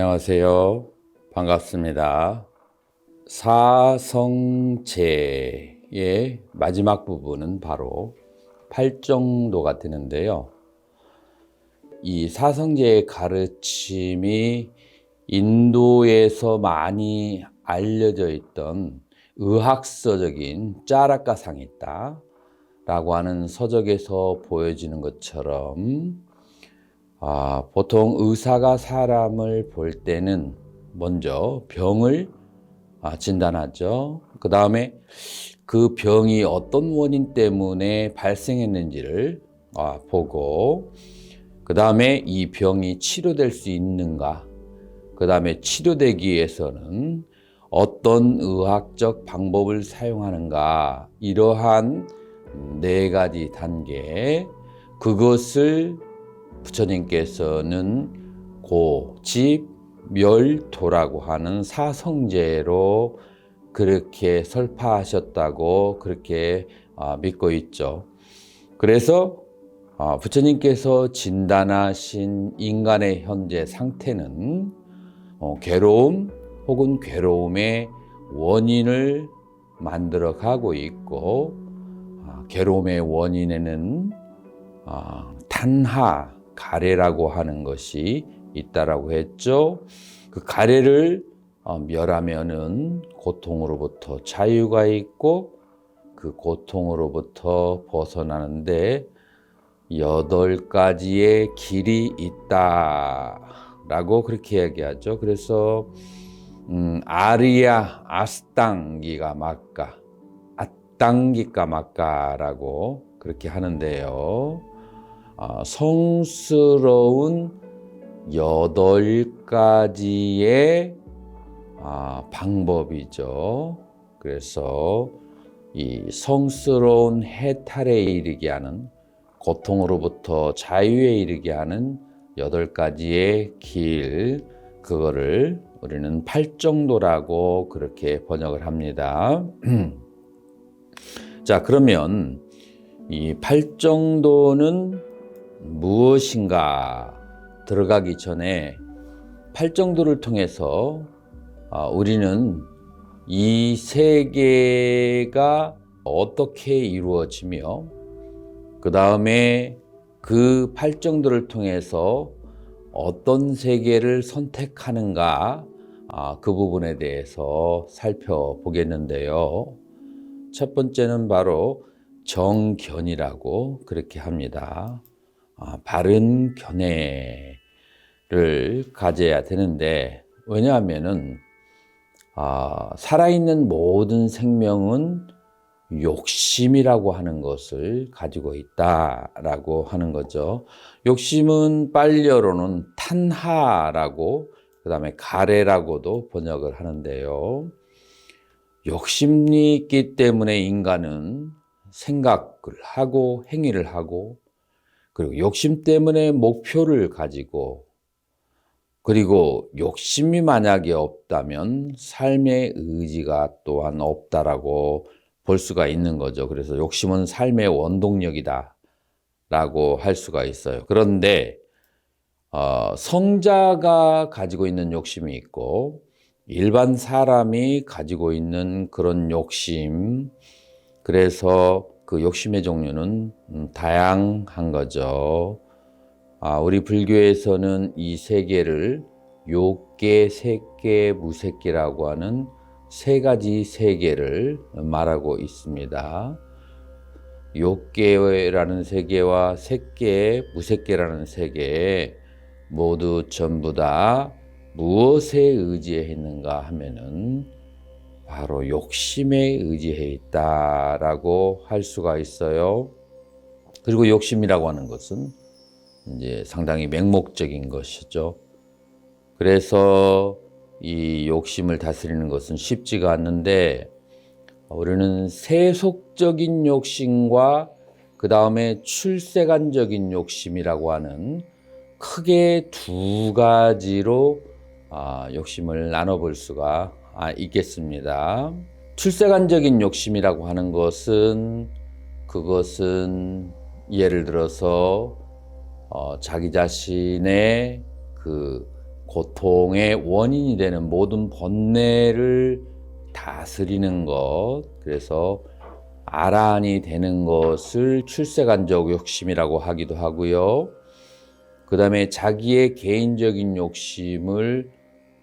안녕하세요. 반갑습니다. 사성제의 마지막 부분은 바로 팔정도가 되는데요. 이 사성제의 가르침이 인도에서 많이 알려져 있던 의학서적인 짜라까상이 있다. 라고 하는 서적에서 보여지는 것처럼 아, 보통 의사가 사람을 볼 때는 먼저 병을 아, 진단하죠. 그 다음에 그 병이 어떤 원인 때문에 발생했는지를 아, 보고 그 다음에 이 병이 치료될 수 있는가 그 다음에 치료되기 위해서는 어떤 의학적 방법을 사용하는가 이러한 네 가지 단계 그것을 부처님께서는 고 집 멸도라고 하는 사성제로 그렇게 설파하셨다고 그렇게 아, 믿고 있죠. 그래서 아, 부처님께서 진단하신 인간의 현재 상태는 어, 괴로움 혹은 괴로움의 원인을 만들어 가고 있고 아, 괴로움의 원인에는 탄하 가래라고 하는 것이 있다라고 했죠. 그 가래를 어, 멸하면은 고통으로부터 자유가 있고 그 고통으로부터 벗어나는데 여덟 가지의 길이 있다라고 그렇게 얘기하죠. 그래서 음, 아리야 아스땅기가 막가 아땅기가 막가라고 그렇게 하는데요. 아, 성스러운 여덟 가지의 아, 방법이죠. 그래서 이 성스러운 해탈에 이르게 하는 고통으로부터 자유에 이르게 하는 여덟 가지의 길, 그거를 우리는 팔정도라고 그렇게 번역을 합니다. 자, 그러면 이 팔정도는 무엇인가 들어가기 전에 팔정도를 통해서 아, 우리는 이 세계가 어떻게 이루어지며 그 다음에 그 팔정도를 통해서 어떤 세계를 선택하는가 아, 그 부분에 대해서 살펴보겠는데요. 첫 번째는 바로 정견이라고 그렇게 합니다. 아, 바른 견해를 가져야 되는데 왜냐하면은 아, 살아있는 모든 생명은 욕심이라고 하는 것을 가지고 있다라고 하는 거죠. 욕심은 빨려로는 탄하라고 그다음에 가래라고도 번역을 하는데요. 욕심이 있기 때문에 인간은 생각을 하고 행위를 하고 그리고 욕심 때문에 목표를 가지고 그리고 욕심이 만약에 없다면 삶의 의지가 또한 없다라고 볼 수가 있는 거죠. 그래서 욕심은 삶의 원동력이다 라고 할 수가 있어요. 그런데 어, 성자가 가지고 있는 욕심이 있고 일반 사람이 가지고 있는 그런 욕심 그래서 그 욕심의 종류는 음, 다양한 거죠. 아, 우리 불교에서는 이 세계를 욕계, 색계, 무색계라고 하는 세 가지 세계를 말하고 있습니다. 욕계라는 세계와 색계, 무색계라는 세계 모두 전부 다 무엇에 의지해 있는가 하면은 바로 욕심에 의지해 있다라고 할 수가 있어요. 그리고 욕심이라고 하는 것은 이제 상당히 맹목적인 것이죠. 그래서 이 욕심을 다스리는 것은 쉽지가 않는데 우리는 세속적인 욕심과 그 다음에 출세관적인 욕심이라고 하는 크게 두 가지로 아, 욕심을 나눠볼 수가 아, 있겠습니다. 출세관적인 욕심이라고 하는 것은 그것은 예를 들어서 어, 자기 자신의 그 고통의 원인이 되는 모든 번뇌를 다스리는 것. 그래서 아란이 되는 것을 출세간적 욕심이라고 하기도 하고요. 그 다음에 자기의 개인적인 욕심을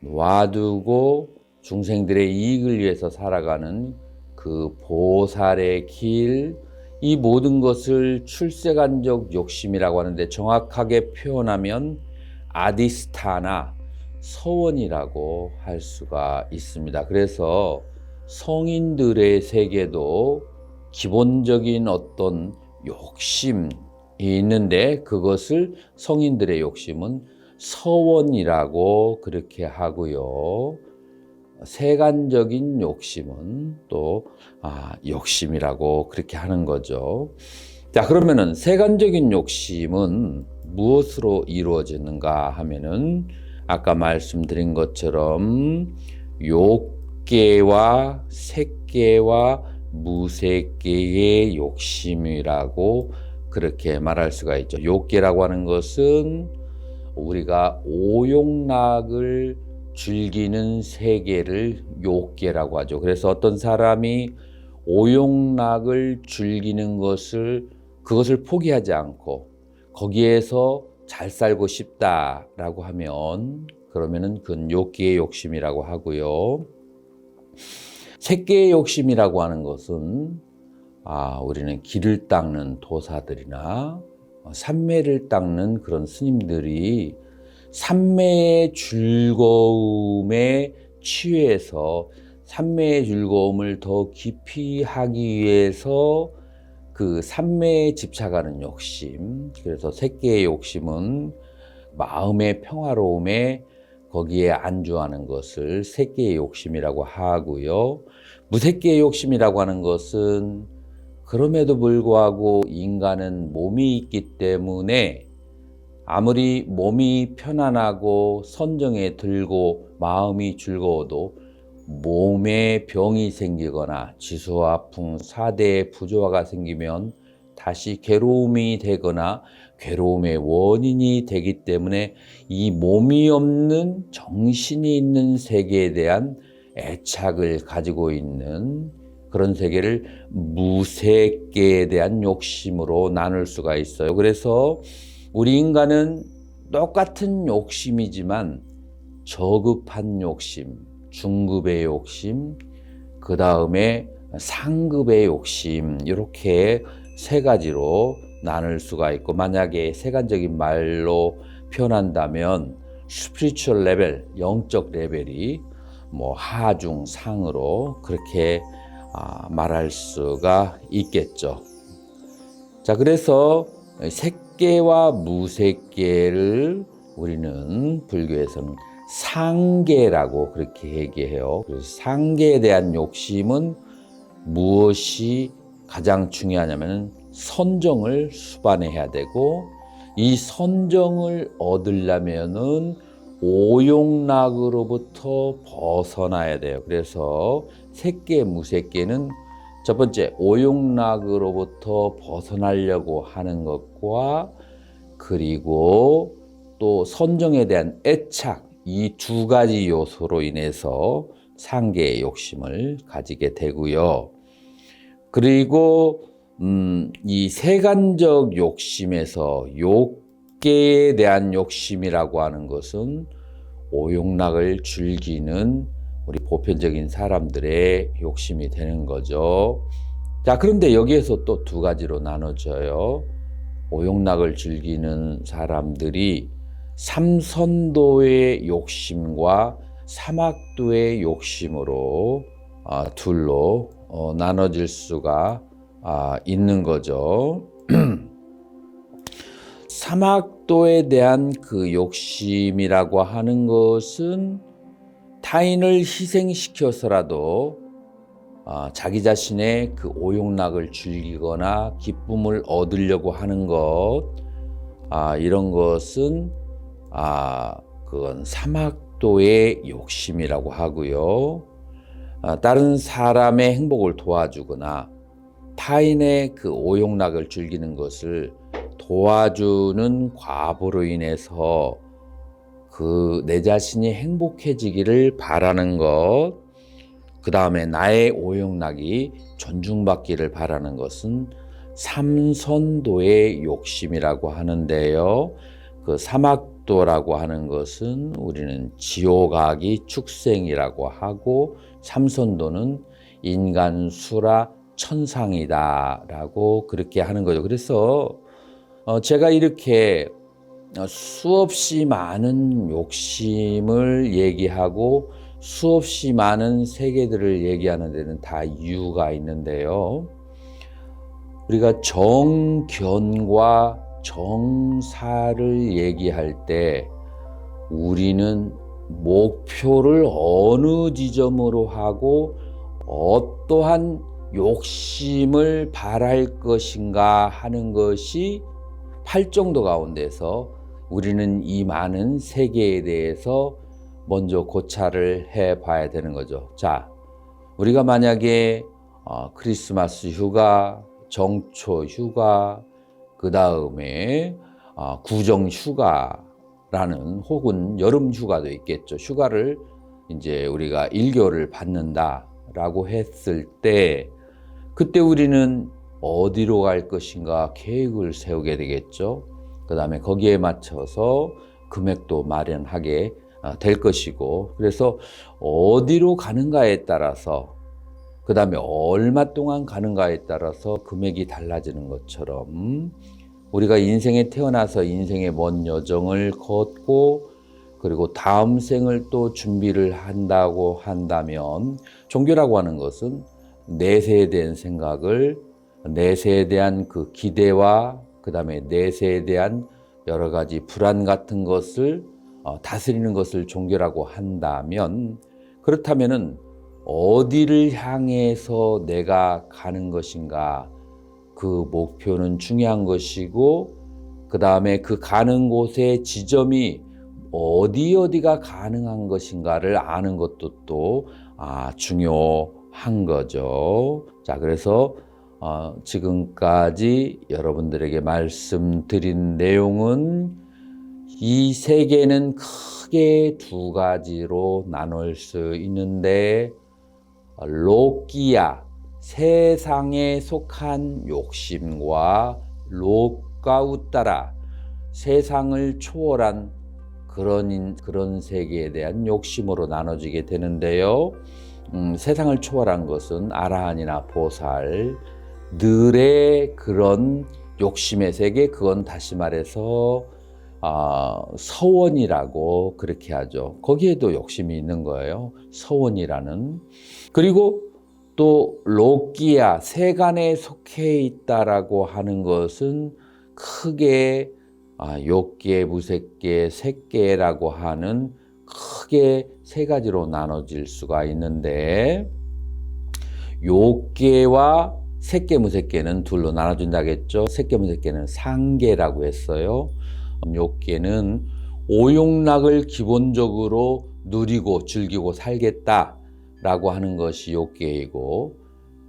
놔두고 중생들의 이익을 위해서 살아가는 그 보살의 길, 이 모든 것을 출세간적 욕심이라고 하는데 정확하게 표현하면 아디스타나 서원이라고 할 수가 있습니다. 그래서 성인들의 세계도 기본적인 어떤 욕심이 있는데 그것을 성인들의 욕심은 서원이라고 그렇게 하고요. 세간적인 욕심은 또 아, 욕심이라고 그렇게 하는 거죠. 자, 그러면은 세간적인 욕심은 무엇으로 이루어지는가 하면은 아까 말씀드린 것처럼 욕계와 색계와 무색계의 욕심이라고 그렇게 말할 수가 있죠. 욕계라고 하는 것은 우리가 오욕락을 즐기는 세계를 욕계라고 하죠. 그래서 어떤 사람이 오욕락을 즐기는 것을 그것을 포기하지 않고 거기에서 잘 살고 싶다라고 하면 그러면은 그건 욕계의 욕심이라고 하고요. 색계의 욕심이라고 하는 것은 아, 우리는 길을 닦는 도사들이나 산매를 닦는 그런 스님들이 산매의 즐거움에 취해서 산매의 즐거움을 더 깊이 하기 위해서 그 산매에 집착하는 욕심, 그래서 새끼의 욕심은 마음의 평화로움에 거기에 안주하는 것을 새끼의 욕심이라고 하고요. 무새끼의 욕심이라고 하는 것은 그럼에도 불구하고 인간은 몸이 있기 때문에 아무리 몸이 편안하고 선정에 들고 마음이 즐거워도 몸에 병이 생기거나 지수화풍 사대의 부조화가 생기면 다시 괴로움이 되거나 괴로움의 원인이 되기 때문에 이 몸이 없는 정신이 있는 세계에 대한 애착을 가지고 있는 그런 세계를 무색계에 대한 욕심으로 나눌 수가 있어요. 그래서 우리 인간은 똑같은 욕심이지만 저급한 욕심, 중급의 욕심, 그 다음에 상급의 욕심, 이렇게 세 가지로 나눌 수가 있고, 만약에 세간적인 말로 표현한다면, 스피리추얼 레벨, 영적 레벨이 뭐 하중 상으로 그렇게 아, 말할 수가 있겠죠. 자, 그래서 색 계와 무색계를 우리는 불교에서는 상계라고 그렇게 얘기해요. 그래서 상계에 대한 욕심은 무엇이 가장 중요하냐면 선정을 수반해야 되고 이 선정을 얻으려면은 오용락으로부터 벗어나야 돼요. 그래서 색계 무색계는 첫 번째 오용락으로부터 벗어나려고 하는 것과 그리고 또 선정에 대한 애착 이 두 가지 요소로 인해서 상계의 욕심을 가지게 되고요. 그리고 음, 이 세간적 욕심에서 욕계에 대한 욕심이라고 하는 것은 오용락을 즐기는 우리 보편적인 사람들의 욕심이 되는 거죠. 자, 그런데 여기에서 또 두 가지로 나눠져요. 오용락을 즐기는 사람들이 삼선도의 욕심과 사막도의 욕심으로 어, 둘로 어, 나눠질 수가 아, 있는 거죠. 사막도에 대한 그 욕심이라고 하는 것은 타인을 희생시켜서라도 아, 자기 자신의 그 오용락을 즐기거나 기쁨을 얻으려고 하는 것, 아, 이런 것은 아, 그건 사막도의 욕심이라고 하고요. 아, 다른 사람의 행복을 도와주거나 타인의 그 오용락을 즐기는 것을 도와주는 과보로 인해서 그 내 자신이 행복해지기를 바라는 것, 그 다음에 나의 오용락이 존중받기를 바라는 것은 삼선도의 욕심이라고 하는데요. 그 사막도라고 하는 것은 우리는 지옥아기 축생이라고 하고 삼선도는 인간 수라 천상이다라고 그렇게 하는 거죠. 그래서 어 제가 이렇게 어, 수없이 많은 욕심을 얘기하고 수없이 많은 세계들을 얘기하는 데는 다 이유가 있는데요. 우리가 정견과 정사를 얘기할 때 우리는 목표를 어느 지점으로 하고 어떠한 욕심을 바랄 것인가 하는 것이 팔정도 가운데서 우리는 이 많은 세계에 대해서 먼저 고찰을 해 봐야 되는 거죠. 자, 우리가 만약에 어, 크리스마스 휴가, 정초 휴가, 그 다음에 어, 구정 휴가라는 혹은 여름 휴가도 있겠죠. 휴가를 이제 우리가 일교를 받는다라고 했을 때 그때 우리는 어디로 갈 것인가 계획을 세우게 되겠죠. 그 다음에 거기에 맞춰서 금액도 마련하게 어, 될 것이고, 그래서 어디로 가는가에 따라서, 그 다음에 얼마 동안 가는가에 따라서 금액이 달라지는 것처럼, 우리가 인생에 태어나서 인생의 먼 여정을 걷고, 그리고 다음 생을 또 준비를 한다고 한다면, 종교라고 하는 것은 내세에 대한 생각을 내세에 대한 그 기대와 그 다음에 내세에 대한 여러 가지 불안 같은 것을 어, 다스리는 것을 종교라고 한다면 그렇다면은 어디를 향해서 내가 가는 것인가 그 목표는 중요한 것이고 그 다음에 그 가는 곳의 지점이 어디 어디가 가능한 것인가를 아는 것도 또 아, 중요한 거죠. 자, 그래서 어, 지금까지 여러분들에게 말씀드린 내용은 이 세계는 크게 두 가지로 나눌 수 있는데 로끼야 세상에 속한 욕심과 로까우따라 세상을 초월한 그런 그런 세계에 대한 욕심으로 나눠지게 되는데요. 음, 세상을 초월한 것은 아라한이나 보살 늘의 그런 욕심의 세계 그건 다시 말해서 아, 서원이라고 그렇게 하죠. 거기에도 욕심이 있는 거예요. 서원이라는. 그리고 또 로끼야 세간에 속해 있다라고 하는 것은 크게 아, 욕계, 무색계, 색계라고 하는 크게 세 가지로 나눠질 수가 있는데 욕계와 색계, 무색계는 둘로 나눠준다겠죠. 색계, 무색계는 상계라고 했어요. 욕계는 오용락을 기본적으로 누리고 즐기고 살겠다라고 하는 것이 욕계이고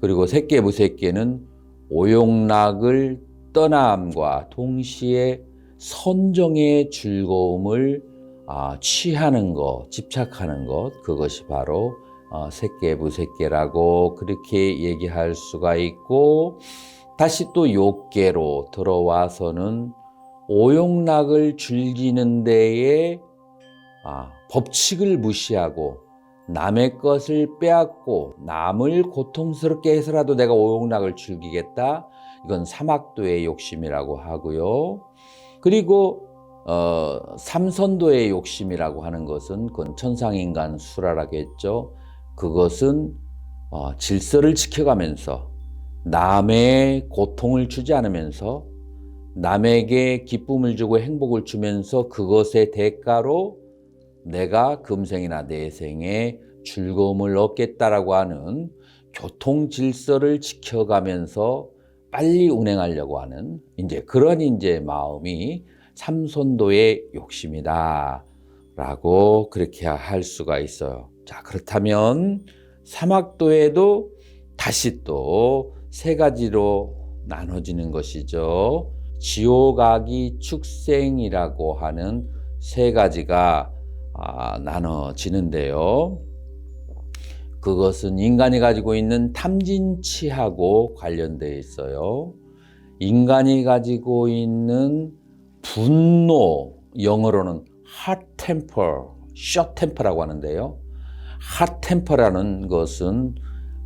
그리고 색계, 무색계는 오용락을 떠남과 동시에 선정의 즐거움을 아, 취하는 것, 집착하는 것, 그것이 바로 어, 색계, 무색계라고 그렇게 얘기할 수가 있고, 다시 또 욕계로 들어와서는 오용락을 즐기는 데에 아, 법칙을 무시하고 남의 것을 빼앗고 남을 고통스럽게 해서라도 내가 오용락을 즐기겠다. 이건 사막도의 욕심이라고 하고요. 그리고 어, 삼선도의 욕심이라고 하는 것은 그건 천상인간 수라라겠죠. 그것은 어, 질서를 지켜가면서 남의 고통을 주지 않으면서 남에게 기쁨을 주고 행복을 주면서 그것의 대가로 내가 금생이나 내생에 즐거움을 얻겠다라고 하는 교통 질서를 지켜가면서 빨리 운행하려고 하는 이제 그런 이제 마음이 삼손도의 욕심이다. 라고 그렇게 할 수가 있어요. 자, 그렇다면 사막도에도 다시 또 세 가지로 나눠지는 것이죠. 지옥아기 축생이라고 하는 세 가지가 아, 나눠지는데요. 그것은 인간이 가지고 있는 탐진치하고 관련되어 있어요. 인간이 가지고 있는 분노, 영어로는 hot temper, short temper라고 하는데요. Temper라는 것은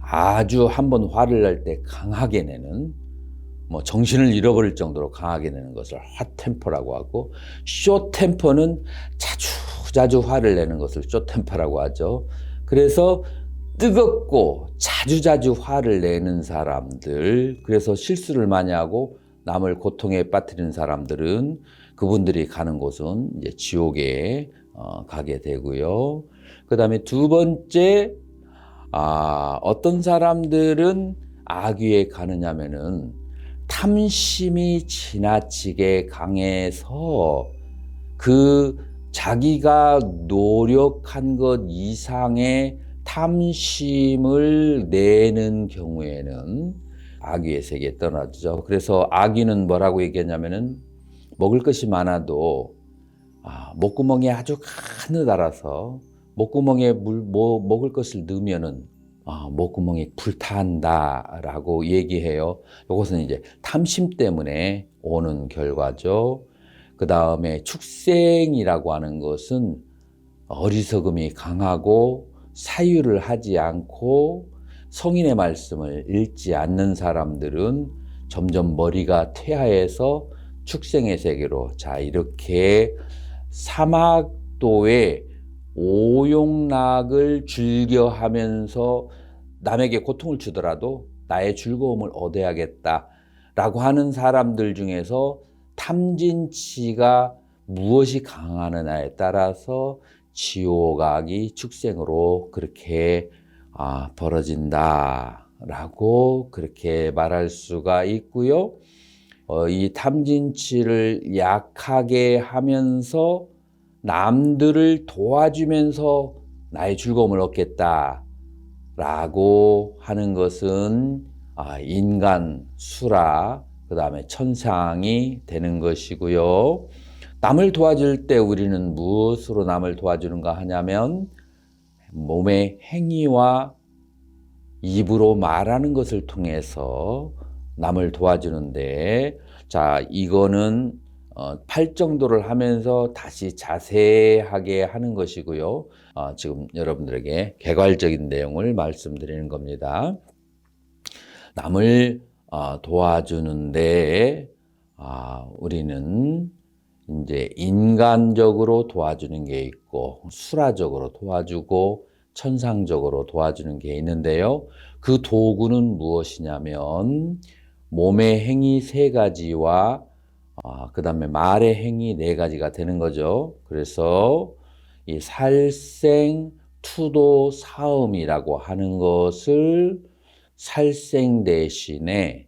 아주 한번 화를 낼 때 강하게 내는 뭐 정신을 잃어버릴 정도로 강하게 내는 것을 temper라고 하고 temper는 자주 자주 화를 내는 것을 temper라고 하죠. 그래서 뜨겁고 자주자주 화를 내는 사람들, 그래서 실수를 많이 하고 남을 고통에 빠뜨리는 사람들은 그분들이 가는 곳은 이제 지옥에 어, 가게 되고요. 그 다음에 두 번째, 아, 어떤 사람들은 악귀에 가느냐면은 탐심이 지나치게 강해서 그 자기가 노력한 것 이상의 탐심을 내는 경우에는 아귀의 세계에 떠나죠. 그래서 아귀는 뭐라고 얘기했냐면은 먹을 것이 많아도 아, 목구멍이 아주 가느다라서 목구멍에 물, 뭐, 먹을 것을 넣으면은 아, 목구멍이 불탄다라고 얘기해요. 이것은 이제 탐심 때문에 오는 결과죠. 그 다음에 축생이라고 하는 것은 어리석음이 강하고 사유를 하지 않고 성인의 말씀을 읽지 않는 사람들은 점점 머리가 퇴화해서 축생의 세계로 자 이렇게 사막도의 오용락을 즐겨하면서 남에게 고통을 주더라도 나의 즐거움을 얻어야겠다라고 하는 사람들 중에서 탐진치가 무엇이 강하느냐에 따라서 지옥악이 축생으로 그렇게 아, 벌어진다라고 그렇게 말할 수가 있고요. 어, 이 탐진치를 약하게 하면서 남들을 도와주면서 나의 즐거움을 얻겠다 라고 하는 것은 아, 인간 수라 그 다음에 천상이 되는 것이고요. 남을 도와줄 때 우리는 무엇으로 남을 도와주는가 하냐면 몸의 행위와 입으로 말하는 것을 통해서 남을 도와주는데 자 이거는 어, 팔정도를 하면서 다시 자세하게 하는 것이고요. 어, 지금 여러분들에게 개괄적인 내용을 말씀드리는 겁니다. 남을 어, 도와주는데 아, 우리는 이제 인간적으로 도와주는 게 있고 수라적으로 도와주고 천상적으로 도와주는 게 있는데요. 그 도구는 무엇이냐면 몸의 행위 세 가지와 아, 그 다음에 말의 행위 네 가지가 되는 거죠. 그래서 이 살생, 투도, 사음이라고 하는 것을 살생 대신에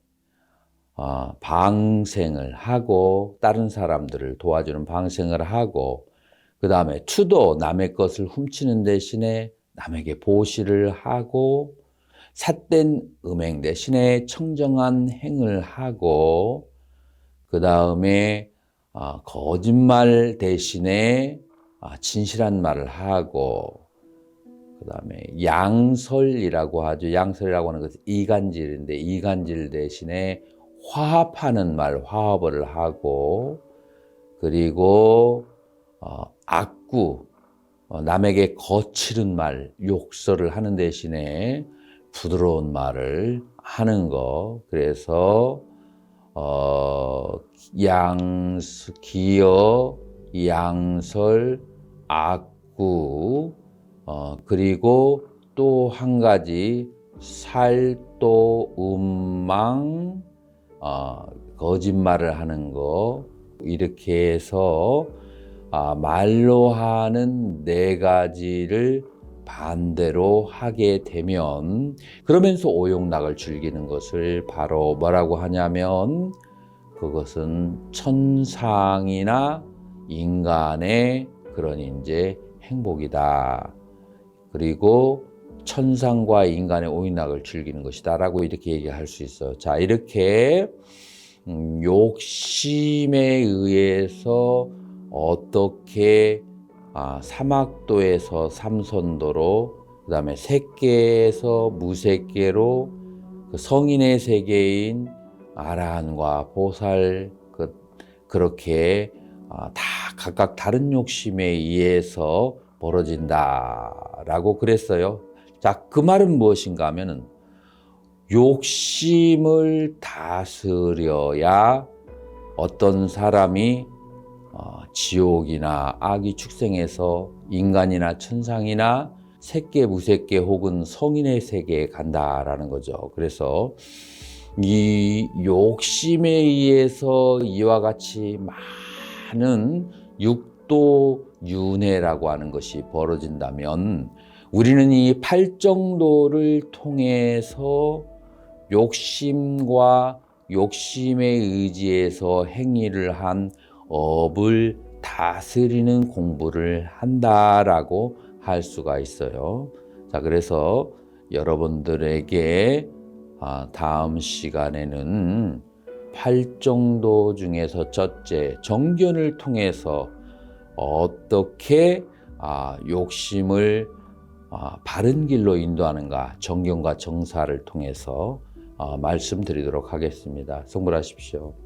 어, 방생을 하고 다른 사람들을 도와주는 방생을 하고 그 다음에 투도 남의 것을 훔치는 대신에 남에게 보시를 하고 삿된 음행 대신에 청정한 행을 하고 그 다음에 어, 거짓말 대신에 어, 진실한 말을 하고 그 다음에 양설이라고 하죠. 양설이라고 하는 것은 이간질인데 이간질 대신에 화합하는 말, 화합을 하고, 그리고, 어, 악구, 어, 남에게 거칠은 말, 욕설을 하는 대신에 부드러운 말을 하는 거. 그래서, 어, 양스, 기어, 양설, 악구, 어, 그리고 또 한 가지, 살도, 음망, 어, 거짓말을 하는 거. 이렇게 해서 아, 말로 하는 네 가지를 반대로 하게 되면 그러면서 오용락을 즐기는 것을 바로 뭐라고 하냐면 그것은 천상이나 인간의 그런 이제 행복이다. 그리고 천상과 인간의 오인락을 즐기는 것이다라고 이렇게 얘기할 수 있어요. 자, 이렇게 음, 욕심에 의해서 어떻게 아, 사막도에서 삼선도로 그 다음에 색계에서 무색계로 그 성인의 세계인 아라한과 보살 그, 그렇게 아, 다 각각 다른 욕심에 의해서 벌어진다라고 그랬어요. 자, 그 말은 무엇인가 하면은 욕심을 다스려야 어떤 사람이 어, 지옥이나 악이 축생해서 인간이나 천상이나 색계 무색계 혹은 성인의 세계에 간다라는 거죠. 그래서 이 욕심에 의해서 이와 같이 많은 육도 윤회라고 하는 것이 벌어진다면 우리는 이 팔정도를 통해서 욕심과 욕심에 의지해서 행위를 한 업을 다스리는 공부를 한다라고 할 수가 있어요. 자, 그래서 여러분들에게 아, 다음 시간에는 팔정도 중에서 첫째 정견을 통해서 어떻게 아, 욕심을 아, 바른 길로 인도하는가 정견과 정사를 통해서 아, 말씀드리도록 하겠습니다. 성불하십시오.